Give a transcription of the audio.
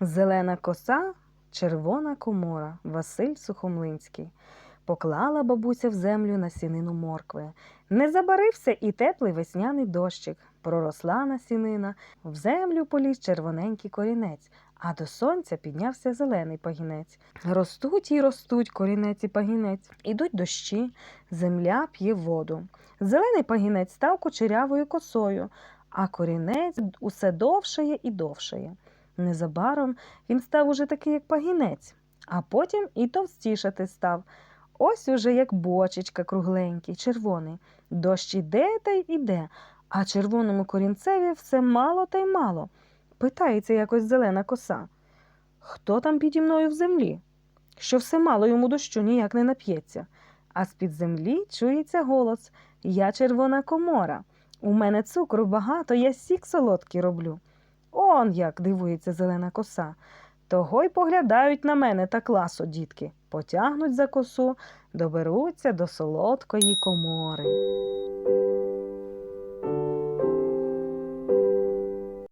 Зелена коса, червона комора, Василь Сухомлинський. Поклала бабуся в землю насінину моркви. Не забарився і теплий весняний дощик. Проросла насінина, в землю поліз червоненький корінець, а до сонця піднявся зелений пагінець. Ростуть і ростуть корінець і пагінець. Ідуть дощі, земля п'є воду. Зелений пагінець став кучерявою косою, а корінець усе довшає і довшає. Незабаром він став уже такий, як пагінець, а потім і товстішати став. Ось уже як бочечка кругленький, червоний. Дощ іде та й іде, а червоному корінцеві все мало та й мало. Питається якось зелена коса. Хто там піді мною в землі? Що все мало йому дощу ніяк не нап'ється. А з-під землі чується голос Я червона комора. У мене цукру багато, я сік солодкий роблю. Он як дивується зелена коса. Того й поглядають на мене та класу, дітки, потягнуть за косу, доберуться до солодкої комори.